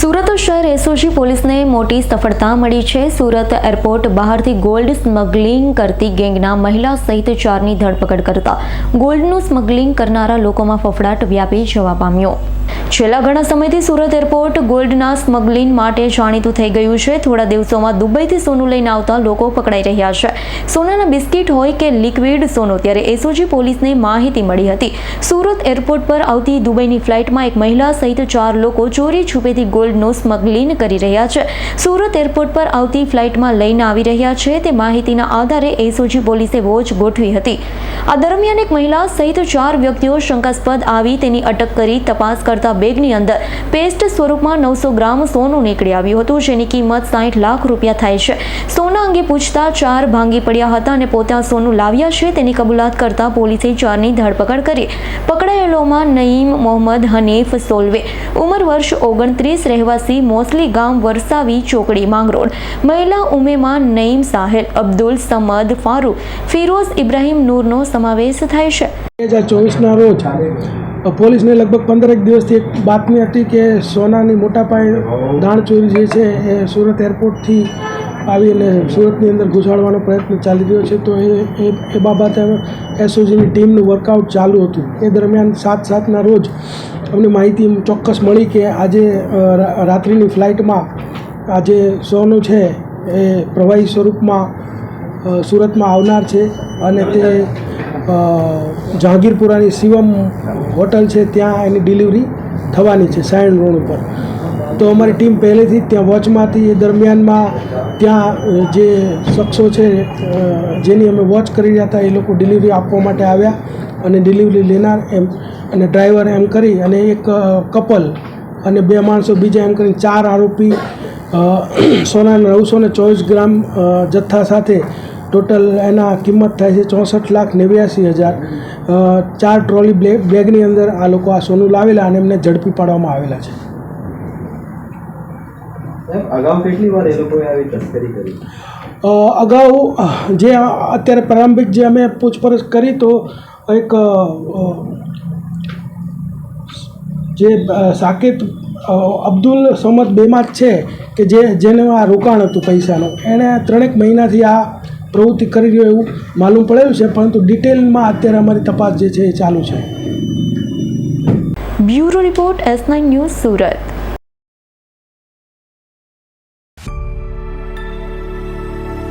સુરત શહેર એસઓજી પોલીસને મોટી સફળતા મળી છે. સુરત એરપોર્ટ બહારથી ગોલ્ડ સ્મગલિંગ કરતી ગેંગના મહિલા સહિત ચારની ધરપકડ કરતા ગોલ્ડનું સ્મગલિંગ કરનારા લોકોમાં ફફડાટ વ્યાપી જવા પામ્યો. છેલ્લા ઘણા સમયથી સુરત એરપોર્ટ ગોલ્ડના સ્મગલિંગ માટે જાણીતું થઈ ગયું છે. થોડા દિવસોમાં દુબઈથી સોનું લઈને આવતા લોકો પકડાઈ રહ્યા છે. સોનાના બિસ્કિટ હોય કે લિક્વિડ સોનું, ત્યારે એસઓજી પોલીસને માહિતી મળી હતી. સુરત એરપોર્ટ પર આવતી દુબઈની ફ્લાઇટમાં એક મહિલા સહિત ચાર લોકો ચોરી છુપેથી ગોલ્ડનું સ્મગલિંગ કરી રહ્યા છે. સુરત એરપોર્ટ પર આવતી ફ્લાઇટમાં લઈને આવી રહ્યા છે. તે માહિતીના આધારે એસઓજી પોલીસે વોચ ગોઠવી હતી. આ દરમિયાન એક મહિલા સહિત ચાર વ્યક્તિઓ શંકાસ્પદ આવી તેની અટક કરી તપાસ કરતા બેગની અંદર પેસ્ટ સ્વરૂપમાં નવસો ગ્રામ સોનું નીકળી આવ્યું હતું, જેની કિંમત સાઠ લાખ રૂપિયા થાય છે. સોના અંગે પૂછતા ચાર ભાંગી પડ્યા હતા અને પોતે સોનું લાવ્યા છે. તેની કબૂલાત કરતા પોલીસે ચારની ધરપકડ કરી. પકડાયેલોમાં નઈમ મોહમ્મદ હનીફ સોલવે. ઉંમર વર્ષ ઓગણત્રીસ, રહેવાસી મોસલી ગામ વરસાવી ચોકડી માંગરોળ. મહિલા ઉમેમાં નઈમ સાહેલ, અબ્દુલ સમદ ફારૂક, ફિરોઝ ઇબ્રાહિમ નૂરનો સમાવેશ થાય છે. બે હજાર ચોવીસના રોજ પોલીસને લગભગ પંદરેક દિવસથી એક બાતમી હતી કે સોનાની મોટા પાયે દાણચોરી જે છે એ સુરત એરપોર્ટથી આવીને સુરતની અંદર ઘૂસાડવાનો પ્રયત્ન ચાલી રહ્યો છે, તો એ એ બાબતે એસઓજીની ટીમનું વર્કઆઉટ ચાલુ હતું. એ દરમિયાન સાત સાતના રોજ અમને માહિતી ચોક્કસ મળી કે આજે રાત્રિની ફ્લાઇટમાં આજે સોનું છે, એ પ્રવાહી સ્વરૂપમાં સુરતમાં આવનાર છે અને તે જહાંગીરપુરાની શિવમ હોટલ છે, ત્યાં એની ડિલિવરી થવાની છે, સાયણ રોડ ઉપર. તો અમારી ટીમ પહેલેથી જ ત્યાં વોચમાંથી એ દરમિયાનમાં ત્યાં જે શખ્સો છે જેની અમે વોચ કરી રહ્યા હતા, એ લોકો ડિલિવરી આપવા માટે આવ્યા અને ડિલિવરી લેનાર એમ, અને ડ્રાઈવર એમ કરી અને એક કપલ અને બે માણસો બીજા એમ કરીને ચાર આરોપી સોના નવસો ને ચોવીસ ગ્રામ જથ્થા સાથે ટોટલ એના કિંમત થાય છે ચોસઠ લાખ નેવ્યાસી હજાર. ચાર ટ્રોલી બેગની અંદર આ લોકો આ સોનું લાવેલા અને એમને ઝડપી પાડવામાં આવેલા છે. અગાઉ કેટલી વાર એ લોકોએ આવી તસ્કરી કરી? અગાઉ જે અત્યારે પ્રારંભિક જે અમે પૂછપરછ કરી તો એક જે સાકેત અબ્દુલ સમદ બેમાત છે કે જે જેનું આ રોકાણ હતું પૈસાનું. એણે ત્રણેક મહિનાથી આ પ્રવૃત્તિ કરી રહ્યો એવું માલુમ પડેલું છે પરંતુ ડિટેલમાં અત્યારે અમારી તપાસ જે છે એ ચાલુ છે. Bureau report S nine news Surat.